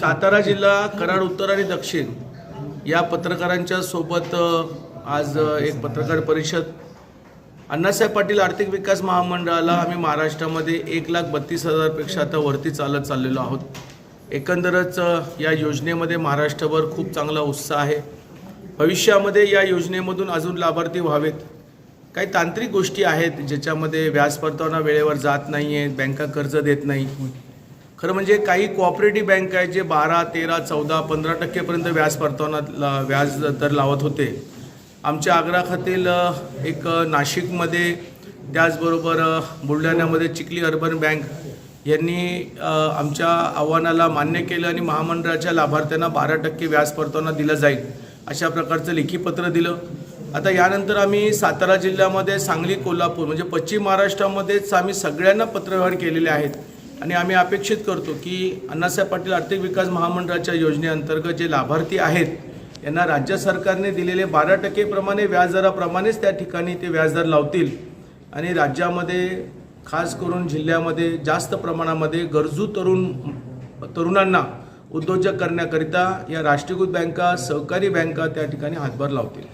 सातारा जिल्हा कराड उत्तर आणि दक्षिण या पत्रकारांच्या सोबत आज एक पत्रकार परिषद. अण्णासाहेब पाटील आर्थिक विकास महामंडळाला आम्ही महाराष्ट्रामध्ये एक लाख बत्तीस हजारपेक्षा आता वरती चालत चाललेलो आहोत. एकंदरच या योजनेमध्ये महाराष्ट्रभर खूप चांगला उत्साह आहे. भविष्यामध्ये या योजनेमधून अजून लाभार्थी व्हावेत. काही तांत्रिक गोष्टी आहेत ज्याच्यामध्ये व्याज परतावा वेळेवर जात नाही आहेत बँका कर्ज देत नाही खरं म्हणजे काही कोऑपरेटिव्ह बँक आहेत जे बारा तेरा चौदा पंधरा टक्केपर्यंत व्याज परतावना ला- व्याज दर लावत होते. आमच्या आग्राखातील एक नाशिकमध्ये त्याचबरोबर बुलढाण्यामध्ये चिखली अर्बन बँक यांनी आमच्या आव्हानाला मान्य केलं आणि महामंडळाच्या लाभार्थ्यांना बारा टक्के व्याज परतावा दिलं जाईल अशा प्रकारचं लेखी पत्र दिलं. आता यानंतर आम्ही सातारा जिल्ह्यामध्ये सांगली कोल्हापूर म्हणजे पश्चिम महाराष्ट्रामध्येच आम्ही सगळ्यांना पत्रव्यवहार केलेले आहेत. आणि आम्ही अपेक्षित करतो की अण्णासाहेब पाटील आर्थिक विकास महामंडळाच्या योजनेअंतर्गत जे लाभार्थी आहेत यांना राज्य सरकारने दिलेले बारा टक्केप्रमाणे व्याजदराप्रमाणेच त्या ठिकाणी ते व्याजदर लावतील. आणि राज्यामध्ये खास करून जिल्ह्यामध्ये जास्त प्रमाणामध्ये गरजू तरुण तरुणांना उद्योजक करण्याकरिता या राष्ट्रीयकृत बँका सहकारी बँका त्या ठिकाणी हातभार लावतील.